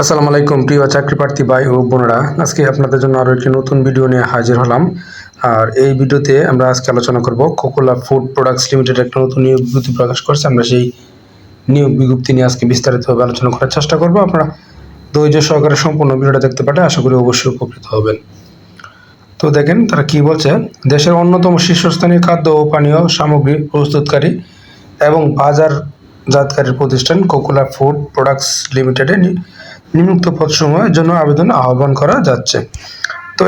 আসসালামু আলাইকুম, প্রিয় চাকরি প্রার্থী ভাই ও বোনেরা। আজকে আপনাদের জন্য আরও একটি নতুন ভিডিও নিয়ে হাজির হলাম। আর এই ভিডিওতে আমরা আজকে আলোচনা করব কোকোলা ফুড প্রোডাক্টস লিমিটেড একটা নতুন নিয়োগ বিজ্ঞপ্তি প্রকাশ করছে। আমরা সেই নিয়োগ বিজ্ঞপ্তি নিয়ে আজকে বিস্তারিতভাবে আলোচনা করার চেষ্টা করব। আপনারা ধৈর্য সহকারে সম্পূর্ণ ভিডিওটা দেখতে পারে আশা করি অবশ্যই উপকৃত হবেন। তো দেখেন, তারা কি বলছে? দেশের অন্যতম শীর্ষস্থানীয় খাদ্য ও পানীয় সামগ্রী প্রস্তুতকারী এবং বাজার বাজারজাতকারী প্রতিষ্ঠান কোকোলা ফুড প্রোডাক্টস লিমিটেডে নিম্নোক্ত পদসমূহের জন্য আবেদন আহ্বান করা যাচ্ছে। তো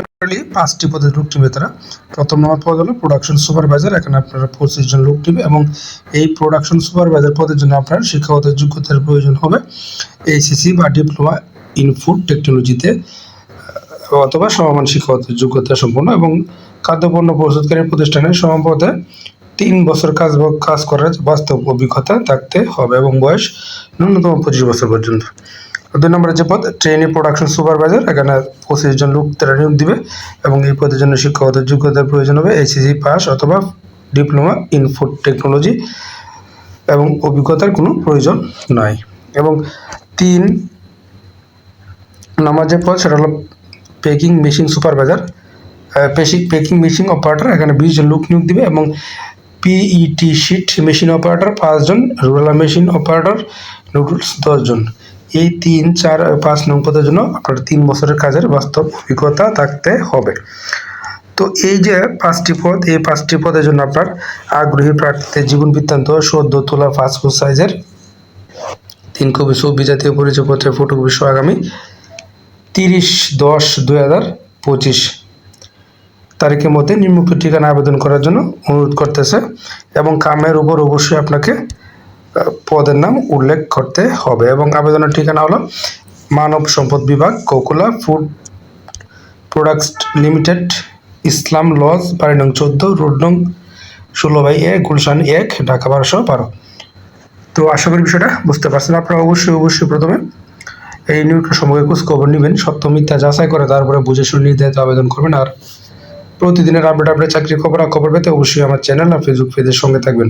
পাঁচটি পদের লোক টিবে তারা। প্রথম নম্বর পদ হলো প্রোডাকশন সুপারভাইজার এখানে আপনারা পঁচিশ জন লোক টিবে এবং এই প্রোডাকশন সুপারভাইজার পদের জন্য আপনার শিক্ষাগত যোগ্যতার প্রয়োজন হবে এইসিসি বা ডিপ্লোমা ইন ফুড টেকনোলজিতে অথবা সমমান শিক্ষাগত যোগ্যতা সম্পন্ন এবং খাদ্যপণ্য প্রস্তুতকারী প্রতিষ্ঠানের সমাপদে তিন বছর কাজ কাজ করার বাস্তব অভিজ্ঞতা থাকতে হবে এবং বয়স ন্যূনতম পঁচিশ বছর পর্যন্ত। দুই নম্বরে যে পদ ট্রেনি প্রোডাকশন সুপারভাইজার এখানে পঁচিশ জন লোক তারা নিয়োগ দিবে এবং এই পদের জন্য শিক্ষাগত যোগ্যতার প্রয়োজন হবে এইচএসি পাস অথবা ডিপ্লোমা ইন ফুড টেকনোলজি এবং অভিজ্ঞতার কোনো প্রয়োজন নয় এবং তিন নাম্বার যে পদ, সেটা হলো পেকিং মেশিন সুপারভাইজার পেশিক পেকিং মেশিন অপারেটর এখানে বিশ জন লোক নিয়োগ দিবে এবং পিইটি শিট মেশিন অপারেটর পাঁচজন রুলার মেশিন অপারেটর নুডলস দশজন এই তিন, চার পাঁচ নং পদের জন্য আপনার তিন বছরের কাজের বাস্তব অভিজ্ঞতা থাকতে হবে। তো এই যে পাঁচটি পদ, এই পাঁচটি পদের জন্য আপনার আগ্রহী প্রার্থীদের জীবন বৃত্তান্ত, সদ্য তোলা পাসপোর্ট সাইজের তিন কপি ছবি, জাতীয় পরিচয়পত্রের ফটোকপি সহ আগামী তিরিশ দশ দুই হাজার পঁচিশ তারিখের মধ্যে নিম্নোক্ত ঠিকানা আবেদন করার জন্য অনুরোধ করতেছে এবং কামের উপর অবশ্যই আপনাকে পদের নাম উল্লেখ করতে হবে এবং আবেদনের ঠিকানা হলো মানব সম্পদ বিভাগ, Kokula food products limited, Islam lodge, বাড়ি নং চোদ্দ, রোড নং ষোলো বাই এক গুলশান এক, ঢাকা বারোশো বারো। তো আশা করি বিষয়টা বুঝতে পারছেন। আপনারা অবশ্যই অবশ্যই প্রথমে এই নিয়োগের সম্পর্কে খোঁজ খবর নেবেন, সত্য মিথ্যা যাচাই করে তারপরে বুঝে শুনে নির্ধারিত আবেদন করবেন। আর প্রতিদিনের আপডেট আপডেট চাকরি খবর খবর পেতে অবশ্যই আমার চ্যানেল আর ফেসবুক পেজের সঙ্গে থাকবেন।